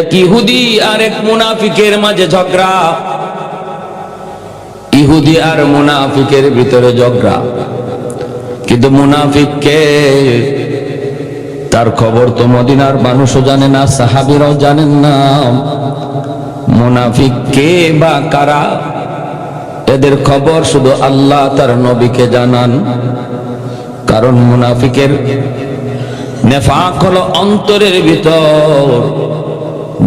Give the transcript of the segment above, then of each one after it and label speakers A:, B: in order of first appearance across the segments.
A: এক ইহুদি আর এক মুনাফিকের মাঝে ঝগড়া। ইহুদি আর মুনাফিকের ভিতরে ঝগড়া। কিন্তু মুনাফিককে তার খবর তো মদিনার মানুষও জানে না, সাহাবিরাও জানেন না। মুনাফিক কে বা কারা, এদের খবর শুধু আল্লাহ তার নবীকে জানান। কারণ মুনাফিকের নেফাক হলো অন্তরের ভিতর।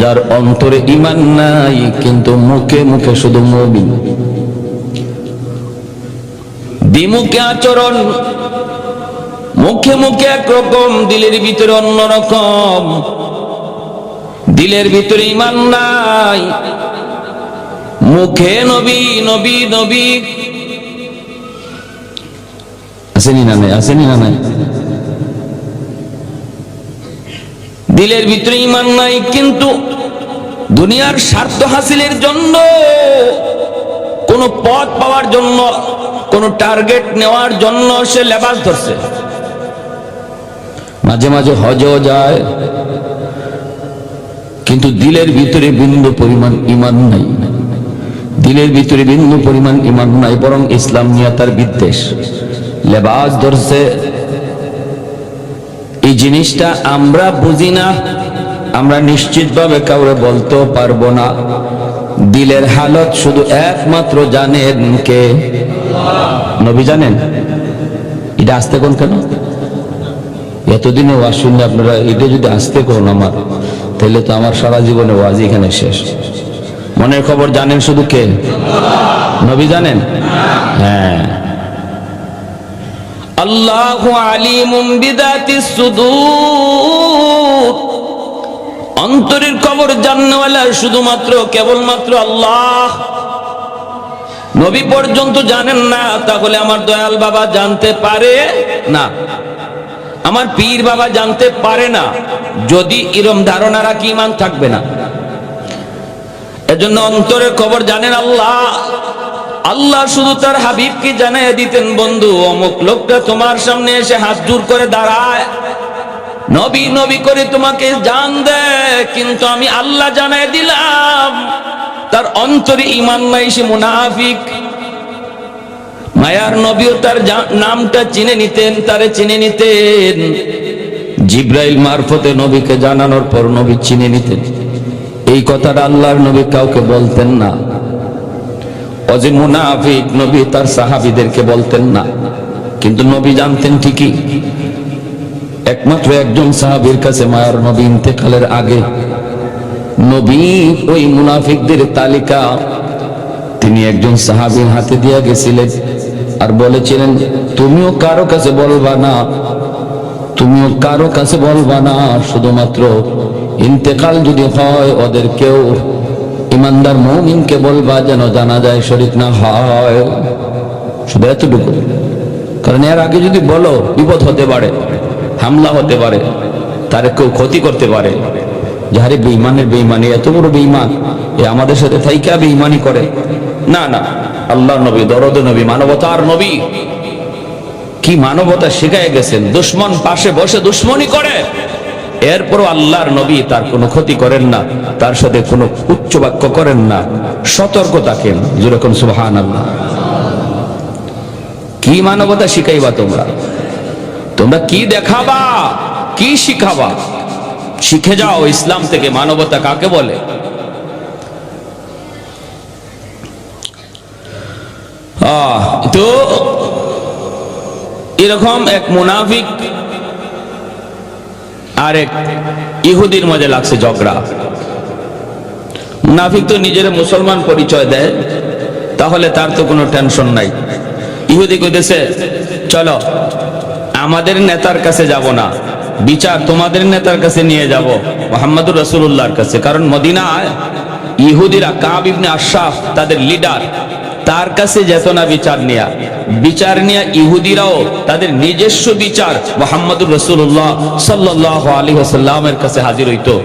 A: যার অন্তরে ইমান নাই, কিন্তু মুখে মুখে শুধু মবিন বিমুখে আচরণ, মুখে মুখে একরকম, দিলের ভিতরে অন্যরকম দিলের ভিতরে ইমান নাই। মুখে নবী নবী নবী। আসেনি না নাই, আসেনি না নাই? দিলের ভিতরে ইমান নাই, কিন্তু দুনিয়ার স্বার্থ হাসিলের জন্য, কোন পথ পাওয়ার জন্য, কোন টার্গেট নেওয়ার জন্য সে লেবাস ধরছে। মাঝে মাঝে হজও যায়, কিন্তু দিলের ভিতরে বিন্দু পরিমাণ ইমান নাই। দিলের ভিতরে বিন্দু পরিমাণ ইমান নাই, বরং ইসলাম নিয়ে তার বিদ্বেষ। লেবাস ধরছে জিনিসটা আমরা বুঝি না, আমরা নিশ্চিতভাবে কাউরে বলতেও পারব না। দিলের হালত শুধু একমাত্র জানেন কে? নবী জানেন? এটা আসতে কোন কেন? এতদিনে ওয়াজ শুনলে আপনারা, এটা যদি আসতে কোন আমার, তাহলে তো আমার সারা জীবনে ওয়াজ এখানে শেষ। মনের খবর জানেন শুধু কে? নবী জানেন? হ্যাঁ। আল্লাহ আলিমুম বিদাতি সুদূর। অন্তরের খবর জাননেওয়ালা শুধুমাত্র, কেবলমাত্র আল্লাহ। নবী পর্যন্ত জানেন না, তাহলে আমার দয়াল বাবা জানতে পারে না। আমার পীর বাবা জানতে পারে না, যদি এরম ধারণা রাখি ইমান থাকবে না। এজন্য অন্তরের খবর জানেন আল্লাহ। আল্লাহ শুধু তার হাবিবকে জানাই দিতেন, বন্ধু, অমুক লোকটা তোমার সামনে এসে হাত জোর করে দাঁড়ায়। নবী নবী করে তোমাকে জান দেয়, কিন্তু আমি আল্লাহ জানাই দিলাম, তার অন্তরে ইমান নাই, সে মুনাফিক। মায়ার নবীও তার নামটা চিনে নিতেন, তারে চিনে নিতেন। জিব্রাইল মারফতে নবীকে জানানোর পর নবী চিনে নিতেন। এই কথাটা আল্লাহর নবী কাউকে বলতেন না। অজে মুনাফিক নবী, তার সাহাবিদেরকে বলতেন না। কিন্তু নবী জানতেন ঠিকই। একমাত্র একজন সাহাবীর কাছে মায়ার নবী ইন্তেকালের আগে নবী ওই মুনাফিকদের তালিকা তিনি একজন সাহাবীর হাতে দিয়া গেছিলেন আর বলেছিলেন, তুমিও কারও কাছে বলবা না, তুমিও কারও কাছে বলবা না, শুধুমাত্র ইন্তেকাল যদি হয় ওদের কেউ ইমানদার মৌমিনকে বলবা যেন জানা যায় শরীর না হয়। শুধু এতটুকু। কারণ এর আগে যদি বলো, বিপদ হতে পারে, হামলা হতে পারে, তার কেউ ক্ষতি করতে পারে। যাহারে বেইমানের বেইমানি এত বড় বেইমান এ আমাদের সাথে থাইকা বেইমানি করে। না না আল্লাহ নবী, দরদ নবী, মানবতার নবী। কি মানবতা শিখায় গেছেন? দুশ্মন পাশে বসে দুশ্মনী করে। এরপরও আল্লাহর নবী তার কোনো ক্ষতি করেন না, তার সাথে কোনো উচ্চ বাক্য করেন না। সতর্ক থাকেন, যেরকম সুবহান আল্লাহ কি মানবতা শিখাইবা তোমরা? তোমরা কি দেখাবা? কি শিখাবা? শিখে যাও, ইসলাম থেকে মানবতা কাকে বলে? তো এরকম এক মুনাফিক আর এক ইহুদির মাঝে লাগছে ঝগড়া। মুনাফিক তো নিজের মুসলমান পরিচয় দেয়, তাহলে তার তো কোনো টেনশন নাই। ইহুদি কইতেছে, চলো, আমাদের নেতার কাছে যাব না, বিচার তোমাদের নেতার কাছে নিয়ে যাব, মোহাম্মদুর রসুল্লাহর কাছে। কারণ মদিনায় ইহুদিরা কাব ইবনে আশরাফ তাদের লিডার তার কাছে যেত না বিচার নেয়া। বিচার নেয়া ইহুদিরাও তাদের নিজস্ব বিচার মোহাম্মদুর রসুল্লাহ সাল্লাহ আলী হাসাল্লামের কাছে হাজির হইতো।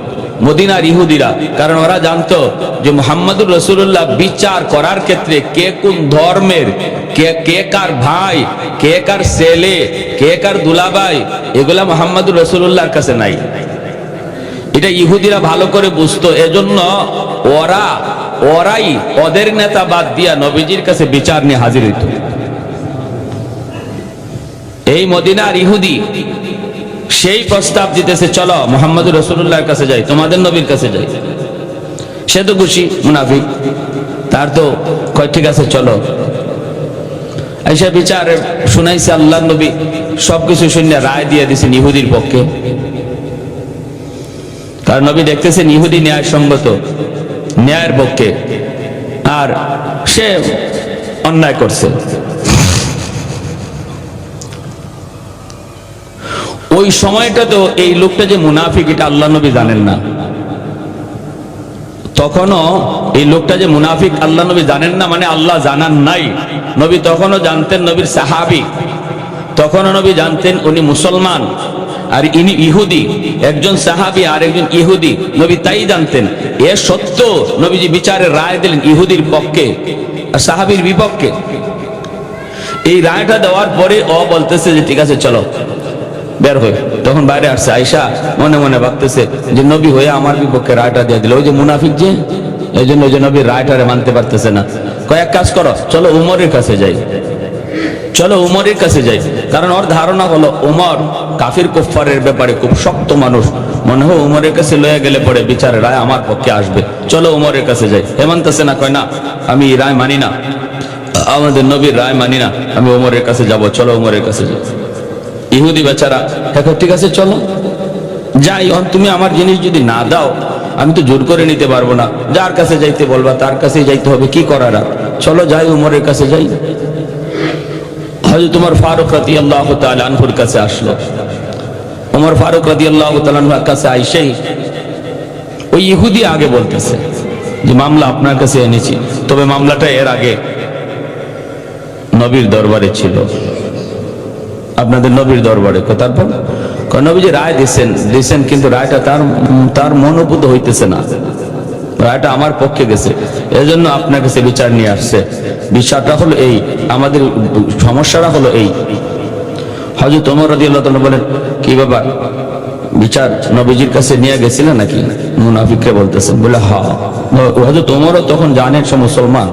A: মদিনার ইহুদিরা, কারণ ওরা জানতো যে মোহাম্মদুর রসুল্লাহ বিচার করার ক্ষেত্রে কে কোন ধর্মের, কে কে কার ভাই, কে কার ছেলে, কে কার দুলাভাই, এগুলা মোহাম্মদুর রসুল্লাহর কাছে নাই। এটা ইহুদিরা ভালো করে বুঝতো। এজন্য ওরা ওরাই ওদের নেতা বাদ দিয়া নবীজির কাছে বিচার নিয়ে হাজির হইত। এই মদিনার ইহুদি সেই প্রস্তাব দিতেছে, চলো মোহাম্মদ রসুল্লাহর কাছে যাই, তোমাদের নবীর কাছে যাই। সে তো খুশি, মুনাফিক। তার তো কয়, ঠিক আছে, চলো। এসে বিচার শুনাইছে আল্লাহ নবী, সবকিছু শুনে রায় দিয়ে দিছেন ইহুদির পক্ষে। কারণ নবী দেখতেছেন ইহুদি ন্যায় সঙ্গত ন্যায়ের পক্ষে। আর সে অন্যায় করছে। ওই সময়টা তো এই লোকটা যে মুনাফিক, এটা আল্লাহ নবী জানেন না। তখনও এই লোকটা যে মুনাফিক, আল্লাহ নবী জানেন না মানে আল্লাহ জানান নাই। নবী তখনও জানতেন নবীর সাহাবি। তখনও নবী জানতেন উনি মুসলমান। আর ইনি ইহুদি, একজন সাহাবি আর একজন ইহুদি, নবী তাই জানতেন। এ সত্য নবীজি বিচারে রায় দিলেন ইহুদির পক্ষে আর সাহাবির বিপক্ষে। এই রায়টা দেওয়ার পরে ও বলতেছে যে, ঠিক আছে, চলো, বের হয়ে তখন বাইরে আসছে আয়সা মনে মনে ভাবতেছে যে, নবী হয়ে আমার বিপক্ষে রায়টা দিয়ে দিল। ওই যে মুনাফিক যে, এই জন্য ওই যে নবীর রায়টারে মানতে পারতেছে না। কয়েক কাজ করো, চলো উমরের কাছে যাই। চলো উমরের কাছে যাই। কারণ ওর ধারণা হলো, উমর কাফির কুফারের ব্যাপারে খুব শক্ত মানুষ। মনে হয় উমরের কাছে লয়ে গেলে পরে বিচারের রায় আমার পক্ষে আসবে। চলো উমরের কাছে যাই। হেমন্তাসে না, কয় না, আমি রায় মানি না। আমাদের নবীর রায় মানি না। আমি উমরের কাছে যাব, চলো উমরের কাছে যাই। ইহুদি বেচারা দেখো ঠিক আছে, চলো। যাই তুমি আমার জিনিস যদি না দাও, আমি তো জোর করে নিতে পারব না। যার কাছে যাইতে বলবা, তার কাছেই যাইতে হবে। কি করার চলো যাই উমরের কাছে যাই। হয়তো তোমার ফারুক রাতি আল্লাহ আনহুর কাছে আসলো। ওমর ফারুক তালানহুর কাছে আইসেই ওই ইহুদি আগে বলতেছে যে, মামলা আপনার কাছে এনেছি। তবে মামলাটা এর আগে নবীর দরবারে ছিল। আপনাদের নবীর দরবারে। তারপর? কয় নবী যে রায় দিচ্ছেন দিচ্ছেন কিন্তু রায়টা তার তার মনোভূত হইতেছে না। রায়টা আমার পক্ষে গেছে। এজন্য আপনার কাছে বিচার নিয়ে আসছে। বিচারটা হলো এই। আমাদের সমস্যাটা হলো এই। হজরত ওমর রাদিয়াল্লাহু তাআলা বলেন, কি বাবা, বিচার নবীজির কাছে নিয়ে গেছিলেন নাকি? মুনাফিককে বলতেছেন, বলে হ্যাঁ হজরত ওমরও তখন জানেন সে মুসলমান।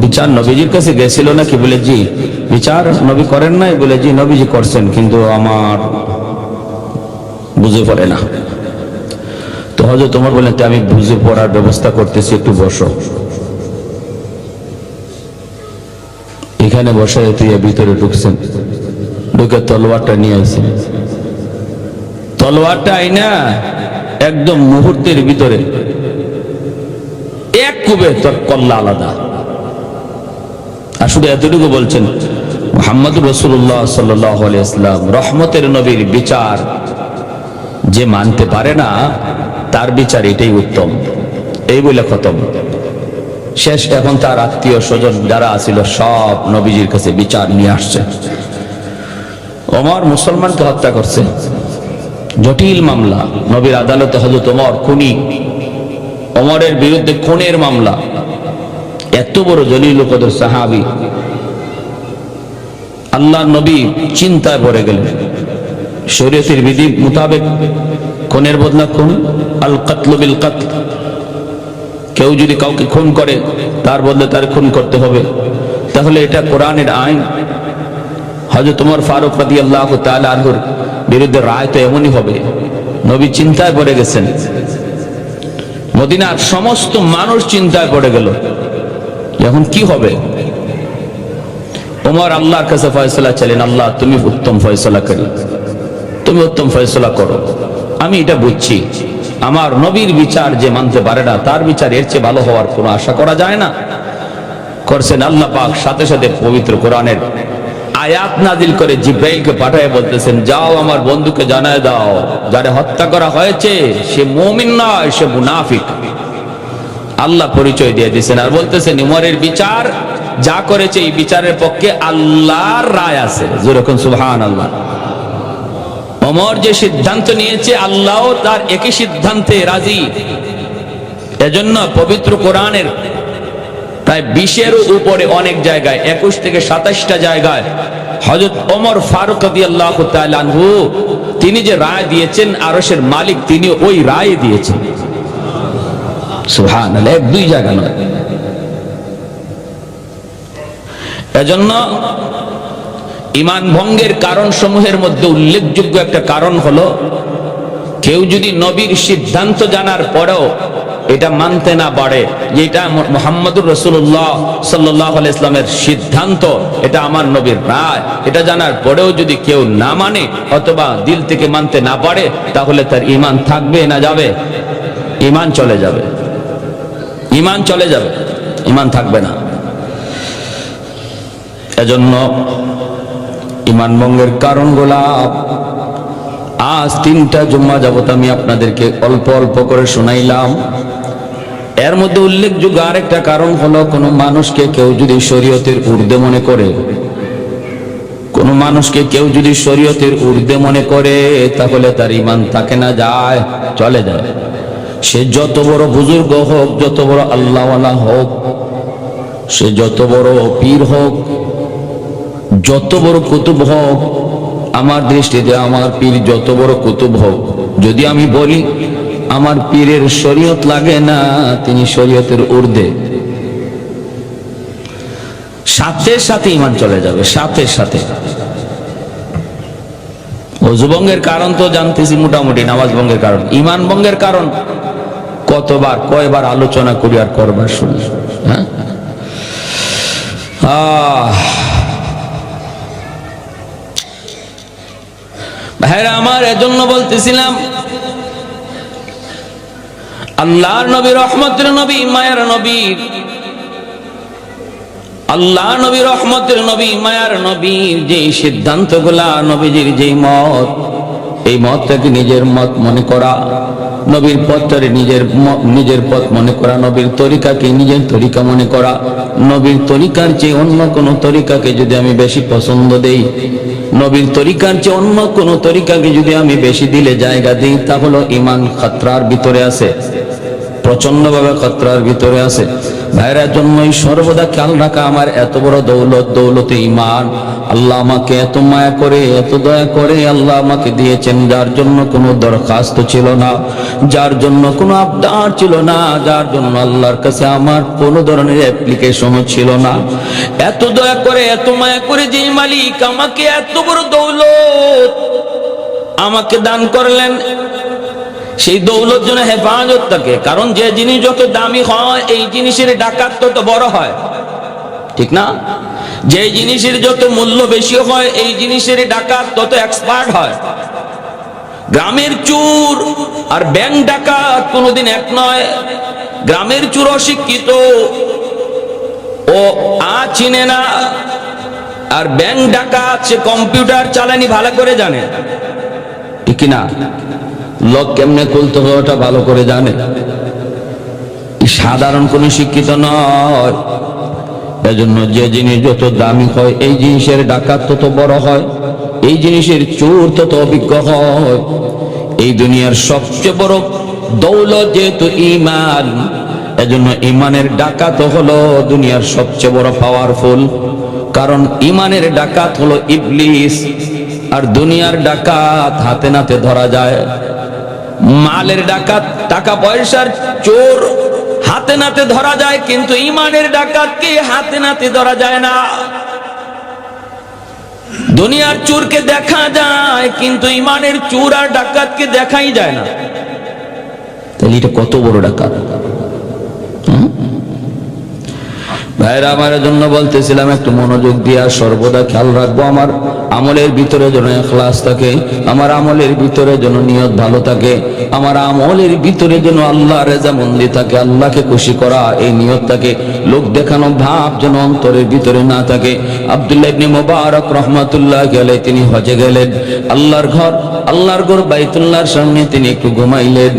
A: বিচার নবীজির কাছে গেছিল নাকি? বলে, জি, বিচার নবী করেন নাই। বলে, জি, নবীজি করছেন, কিন্তু আমার বুঝে পড়ে না। তো হজরত তোমার বলেন "তে আমি বুঝে পড়ার ব্যবস্থা করতেছি, একটু বসো। এখানে বসে তুই ভিতরে ঢুকছেন। ঢুকে তলোয়ারটা নিয়ে আসছেন। তলোয়ারটা আইনা একদম মুহূর্তের ভিতরে। এক কুবে তোর কল্লা আলাদা। শুধু এতটুকু বলছেন মোহাম্মদ রসুল্লাহ সাল্লাম রহমতের নবীর বিচার যে মানতে পারে না, তার বিচার এটাই উত্তম। এই বলে খতম। শেষ এখন তার আত্মীয় স্বজন যারা আছিল সব নবীজির কাছে বিচার নিয়ে আসছে। ওমর মুসলমানকে হত্যা করছে। জটিল মামলা। নবীর আদালতে হজরত ওমর খুনি। ওমরের বিরুদ্ধে খুনের মামলা। এত বড় জলিল কদর সাহাবি। আল্লাহ নবী চিন্তায় পড়ে গেলেন। শরীয়তের বিধি মোতাবেক খুনের বদলা খুন। আল কাতল বিল কাতল কেউ যদি কাউকে খুন করে, তার বদলে তার খুন করতে হবে। তাহলে এটা কোরআনের আইন। হজরত তোমার ফারুক রাদি আল্লাহ আনহুর বিরুদ্ধে রায় তো এমনই হবে। নবী চিন্তায় পড়ে গেছেন। মদিনার সমস্ত মানুষ চিন্তায় পড়ে গেল। এখন কি হবে? ওমর আল্লাহর কাছে ফয়সলা চাইলেন, আল্লাহ, তুমি উত্তম ফয়সলা করি। তুমি উত্তম ফয়সলা করো। আমি এটা বুঝছি। আমার নবীর বিচার যে মানতে পারে না, তার বিচার এর চেয়ে ভালো হওয়ার কোনো আশা করা যায় না। করছেন আল্লাহ পাক, সাথে সাথে পবিত্র কোরআনের আয়াত নাজিল করে জিব্রাইলকে পাঠায় বলতেছেন, যাও আমার বন্ধুকে জানায় দাও, যারে হত্যা করা হয়েছে, সে মুমিন নয়, সে মুনাফিক। আল্লাহ পরিচয় দিয়ে দিয়েছেন আর বলতেছেন, উমরের বিচার, যা করেছে এই বিচারের পক্ষে আল্লাহর রায় আছে। যেরকম সুবহান আল্লাহ ওমর যে সিদ্ধান্ত নিয়েছে, আল্লাহ তার একই সিদ্ধান্তে রাজি। এজন্য পবিত্র কোরআনের প্রায় বিশের উপরে অনেক জায়গায়, একুশ থেকে সাতাশটা জায়গায় হজরত অমর ফারুক আল্লাহ তিনি যে রায় দিয়েছেন আরসের মালিক, তিনি ওই রায় দিয়েছেন। সুহান এক দুই জায়গা নয়। এজন্য ইমান ভঙ্গের কারণ সমূহের মধ্যে উল্লেখযোগ্য একটা কারণ হলো, কেউ যদি নবীর সিদ্ধান্ত জানার পরেও এটা মানতে না পারে যে এটা মোহাম্মদুর রসুল্লাহ সাল্লাহ ইসলামের সিদ্ধান্ত, এটা আমার নবীর রায়। এটা জানার পরেও যদি কেউ না মানে অথবা দিল থেকে মানতে না পারে, তাহলে তার ইমান থাকবে না যাবে। ইমান চলে যাবে। ইমান চলে যাবে ইমান থাকবে না। এজন্য ইমান ভঙ্গের কারণগুলা আজ তিনটা জুম্মা যাবত আমি আপনাদেরকে অল্প অল্প করে শোনাইলাম। এর মধ্যে উল্লেখযোগ্য আরেকটা কারণ হলো, কোনো মানুষকে কেউ যদি শরীয়তের ঊর্ধ্বে মনে করে, কোন মানুষকে কেউ যদি শরীয়তের ঊর্ধ্বে মনে করে, তাহলে তার ইমান থাকে না, যায়, চলে যায়। সে যত বড় বুজুর্গ হোক, যত বড় আল্লাহওয়ালা হোক, সে যত বড় পীর হোক যত বড় কুতুব হোক, আমার দৃষ্টিতে আমার পীর যত বড় কুতুব হোক, যদি আমি বলি, আমার পীরের শরীয়ত লাগে না, তিনি শরীয়তের ঊর্ধ্বে। সাথে সাথে ইমান চলে যাবে, সাথে সাথে। অজুভঙ্গের কারণ তো জানতেছি মোটামুটি, নামাজ ভঙ্গের কারণ। ইমান ভঙ্গের কারণ, কতবার, কয়বার আলোচনা করি আর করবার শুনি। হ্যাঁ? আহ ভাইরা আমার এজন্য বলতেছিলাম, আল্লাহর নবী, রহমতের নবী, মায়ার নবী। আল্লাহ নবী, রহমতের নবী, মায়ার নবী যে সিদ্ধান্তগুলা নবীজির যে মত, এই মতটাকে নিজের মত মনে করা। নবীর পথটারে নিজের নিজের পথ মনে করা, নবীর তরিকাকে নিজের তরিকা মনে করা। নবীর তরিকার চেয়ে অন্য কোন তরিকাকে যদি আমি বেশি পছন্দ দেই, নবীর তরিকার চেয়ে অন্য কোনো তরিকাকে যদি আমি বেশি দিলে জায়গা দিই তাহলে ইমান খাতরার ভিতরে আছে প্রচন্ডভাবে খতরার ভিতরে আছে। ভাইরা জন্যই সর্বদা খেয়াল রাখা আমার এত বড় দৌলত, দৌলতে ইমান আল্লাহ আমাকে এত মায়া করে, এত দয়া করে আল্লাহ আমাকে দিয়েছেন, যার জন্য কোনো দরখাস্ত ছিল না, যার জন্য কোনো আবদার ছিল না, যার জন্য আল্লাহর কাছে আমার কোনো ধরনের অ্যাপ্লিকেশনও ছিল না। এত দয়া করে, এত মায়া করে যে মালিক আমাকে এত বড় দৌলত, আমাকে দান করলেন সেই দৌলত যেন হেফাজত থাকে। কারণ যে জিনিস যত দামি হয়, এই জিনিসের ডাকাত তত বড় হয়। ঠিক না? যে জিনিসের যত মূল্য বেশি হয়, এই জিনিসের ডাকাত তত এক্সপার্ট হয়। গ্রামের চুর আর ব্যাংক ডাকাত কোনোদিন এক নয়। গ্রামের চুর অশিক্ষিত ও আ চিনে না। আর ব্যাংক ডাকাত সে কম্পিউটার চালানি ভালো করে জানে। ঠিক না লোক কেমনে খুলতে হবে ওটা ভালো করে জানে? সাধারণ কোনো শিক্ষিত নয়। এজন্য যে জিনিস যত দামি হয়, এই জিনিসের ডাকাত তত বড় হয়, এই জিনিসের চোর তত অভিজ্ঞ হয়। এই দুনিয়ার সবচেয়ে বড় দৌলত যেহেতু ইমান এজন্য ইমানের ডাকাত হলো দুনিয়ার সবচেয়ে বড় পাওয়ারফুল কারণ ইমানের ডাকাত হলো ইবলিস, আর দুনিয়ার ডাকাত হাতে নাতে ধরা যায়। মালের ডাকাত, টাকা পয়সার চোর। হাতে নাতে ধরা যায়, কিন্তু ইমানের ডাকাতকে হাতে নাতে ধরা যায় না। দুনিয়ার চোরকে দেখা যায়, কিন্তু ইমানের চোর আর ডাকাতকে দেখাই যায় না। তাহলে এটা কত বড় ডাকাত? ভাইরা, আমার জন্য বলতেছিলাম, একটু মনোযোগ দিয়া সর্বদা খেয়াল রাখব আমার আমলের ভিতরে যেন এখলাস থাকে, আমার আমলের ভিতরে যেন নিয়ত ভালো থাকে। আমার আমলের ভিতরে যেন আল্লাহ রেজা মন্দি থাকে, আল্লাহকে খুশি করা, এই নিয়ত থাকে। লোক দেখানো ভাব যেন অন্তরের ভিতরে না থাকে। আব্দুল্লাহ মুবারক রহমাতুল্লাহ গেলে তিনি হজে গেলেন। আল্লাহর ঘর আল্লাহর ঘর বাইতুল্লাহর সামনে তিনি একটু ঘুমাইলেন।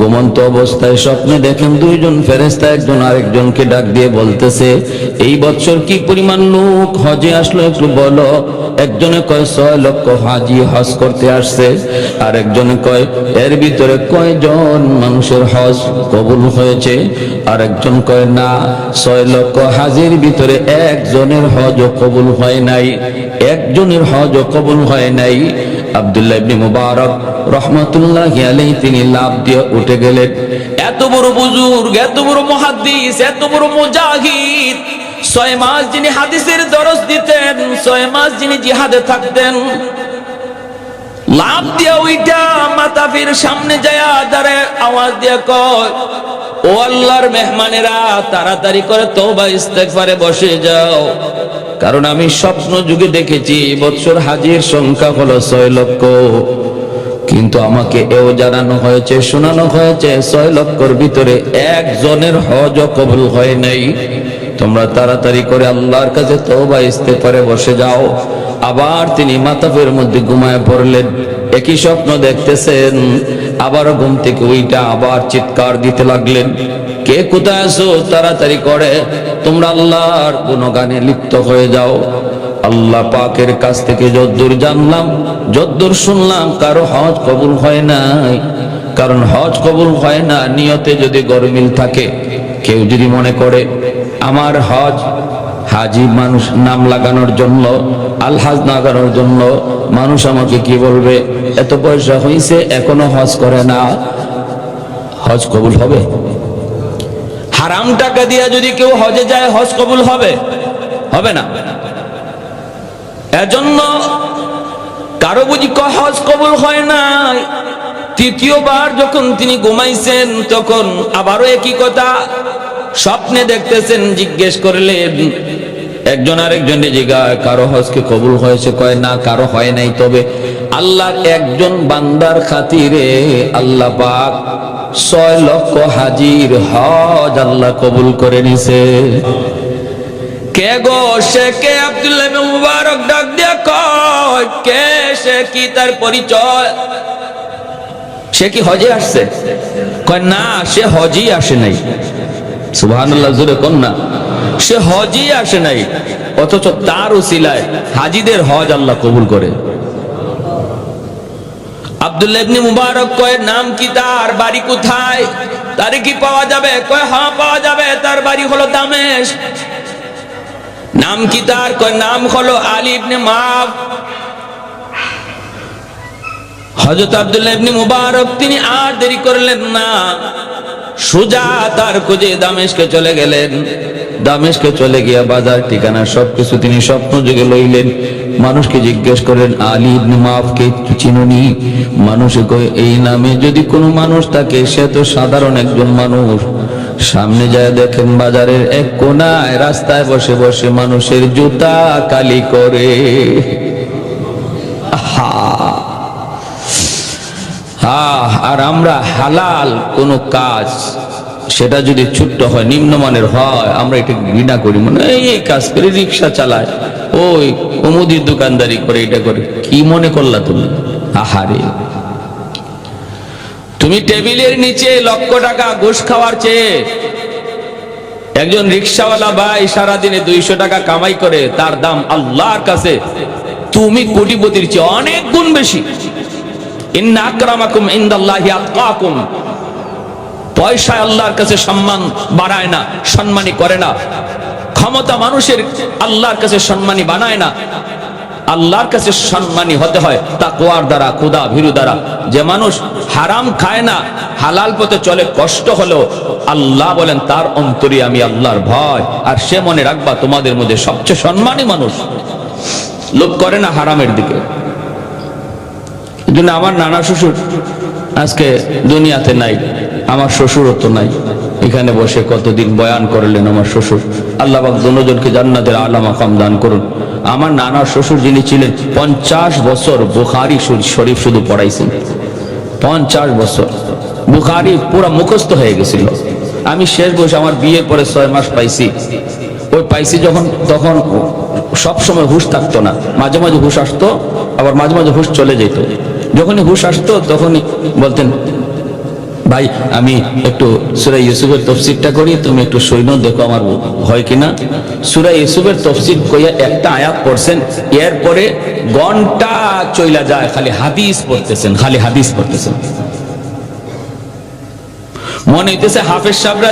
A: ঘুমন্ত অবস্থায় স্বপ্নে দেখেন দুইজন ফেরেস্তা একজন আরেকজনকে ডাক দিয়ে বলতেছে, এই বছর কি পরিমাণ লোক হজে আসলো একটু বলো? একজনে কয়, ছয় লক্ষ হাজি হজ করতে আসছে। আর একজনে কয়, এর ভিতরে কয়জন মানুষের হজ কবুল হয়েছে? আর একজন কয়, না, ছয় লক্ষ হাজির ভিতরে একজনের হজ কবুল হয় নাই। একজনের হজ কবুল হয় নাই। তিনি দিয়ে উঠে গেলেন। এত বড় বুজুর্গ, এত বড় এত বড় ছয় মাস যিনি হাদিসের দরস দিতেন, ছয় মাস যিনি থাকতেন লাভ দিয়া ওইটা মাতাফির সামনে যায় দাঁড়ে আওয়াজ দিয়া কয়, ও আল্লাহর মেহমানেরা, তাড়াতাড়ি করে তওবা ইস্তেগফারে বসে যাও। কারণ আমি স্বপ্ন যুগে দেখেছি বছর হাজির সংখ্যা হলো ছয় লক্ষ। কিন্তু আমাকে এও জানানো হয়েছে, শোনানো হয়েছে, ছয় লক্ষর ভিতরে একজনের হজ কবুল হয় নাই। তোমরা তাড়াতাড়ি করে আল্লাহর কাছে তওবা ইস্তেগফারে বসে যাও। আবার তিনি মাতাফের মধ্যে ঘুমায় পড়লেন। একই স্বপ্ন দেখতেছেন। আবার ঘুম থেকে ওইটা আবার চিৎকার দিতে লাগলেন। কে কোথায় আছো? তাড়াতাড়ি করে। তোমরা আল্লাহর কোনো গানে লিপ্ত হয়ে যাও। আল্লাহ পাকের কাছ থেকে যদ্দূর জানলাম। যদ্দূর শুনলাম, কারও হজ কবুল হয় নাই। কারণ হজ কবুল হয় না, নিয়তে যদি গরমিল থাকে। কেউ যদি মনে করে, আমার হজ হাজি মানুষ নাম লাগানোর জন্য আলহাজ লাগানোর জন্য মানুষ আমাকে কি বলবে? এত পয়সা হয়েছে এখনও হজ করে না। হজ কবুল হবে? হারাম টাকা দিয়া যদি কেউ হজে যায়, হজ কবুল হবে? হবে না। এজন্য কারও বুঝি হজ কবুল হয় নাই? তৃতীয়বার যখন তিনি ঘুমাইছেন, তখন আবারও একই কথা স্বপ্নে দেখতেছেন, জিজ্ঞেস করলেন একজন আরেকজনে জিগায় কারও হজকে কবুল হয়েছে, কয় না, কারও হয় নাই, তবে আল্লাহর একজন বান্দার খাতিরে আল্লাহ পাক ছয় লক্ষ হাজির হজ আল্লাহ কবুল করে নিছে। কে গো সে কে আব্দুল্লাহ মুবারক ডাক দিয়া কয়, কে সে কি তার পরিচয়? সে কি হজে আসছে? কয় না, সে হজই আসে নাই। কোন না। সে হজই আসে নাই, অথচ তার উসিলায় হাজিদের হজ আল্লাহ কবুল করে। আব্দুল্লাহ মুবারক নাম কি তার? বাড়ি কোথায়? তারে কি পাওয়া যাবে? কয় হ্যাঁ পাওয়া যাবে। তার বাড়ি হলো দামেশ। নাম কি তার? কয়, নাম হলো আলী ইবনে মাব আব্দুল্লাহ মুবারক, তিনি আর দেরি করলেন না। সোজা তার খুঁজে দামেশকে চলে গেলেন। দামেশকে চলে গিয়া বাজার ঠিকানা সবকিছু তিনি স্বপ্ন যুগে লইলেন। মানুষকে জিজ্ঞেস করেন, আলী ইবনে মাফকে চিনুনি? মানুষ এই নামে যদি কোনো মানুষ থাকে, সে তো সাধারণ একজন মানুষ। সামনে যায় দেখেন বাজারের এক কোনায় রাস্তায় বসে বসে মানুষের জুতা কালি করে। হ্যাঁ আর আমরা হালাল কোনো কাজ সেটা যদি ছোট্ট হয়, নিম্নমানের হয়, আমরা এটা ঘৃণা করি। মনে এই এই কাজ করে রিক্সা চালায়। ওই অমুদির দোকানদারি করে, এটা করে। কি মনে করলা তুমি? আহারে। তুমি টেবিলের নিচে লক্ষ টাকা ঘুষ খাওয়ার চেয়ে একজন রিক্সাওয়ালা ভাই সারাদিনে দুইশো টাকা কামাই করে, তার দাম আল্লাহর কাছে, তুমি কোটিপতির চেয়ে অনেক গুণ বেশি। ইন্না ইনদাল্লাহি আতকাকুম। পয়সা আল্লাহর কাছে সম্মান বাড়ায় না সম্মানী করে না। ক্ষমতা মানুষের আল্লাহর কাছে সম্মানী বানায় না। আল্লাহর কাছে সম্মানী হতে হয়, তাকওয়ার দ্বারা খুদা ভীরু দ্বারা। যে মানুষ হারাম খায় না, হালাল পথে চলে, কষ্ট হলো আল্লাহ বলেন, তার অন্তরে আমি আল্লাহর ভয়। আর সে মনে রাখবা, তোমাদের মধ্যে সবচেয়ে সম্মানী মানুষ। লোক করে না হারামের দিকে। আমার নানা শ্বশুর আজকে দুনিয়াতে নাই। আমার শ্বশুরও তো নাই। এখানে বসে কতদিন বয়ান করলেন আমার শ্বশুর? আল্লাহ পাক দুজনকে জান্নাতের আলা মাকাম দান করুন। আমার নানা শ্বশুর যিনি ছিলেন, পঞ্চাশ বছর বুখারি শরীফ শুধু পড়াইছেন। পঞ্চাশ বছর। বুখারি পুরো মুখস্থ হয়ে গেছিল। আমি শেষ বয়সে আমার বিয়ের পরে ছয় মাস পাইছি। ওই পাইছি যখন তখন সব সময় হুশ থাকতো না। মাঝে মাঝে হুশ আসতো, আবার মাঝে মাঝে হুশ চলে যেত। যখনই হুশ আসতো, তখনই বলতেন ভাই, আমি একটু সুরা ইউসুফের তফসিরটা করি, তুমি একটু সৈন্য দেখো আমার হয় কিনা। সুরা ইউসুফের তফসির কইয়া একটা আয়াত পড়ছেন, এরপরে ঘণ্টা চইলা যায়, খালি হাদিস পড়তেছেন, খালি হাদিস পড়তেছেন। মনে হইতেছে হাফেজ সাহরা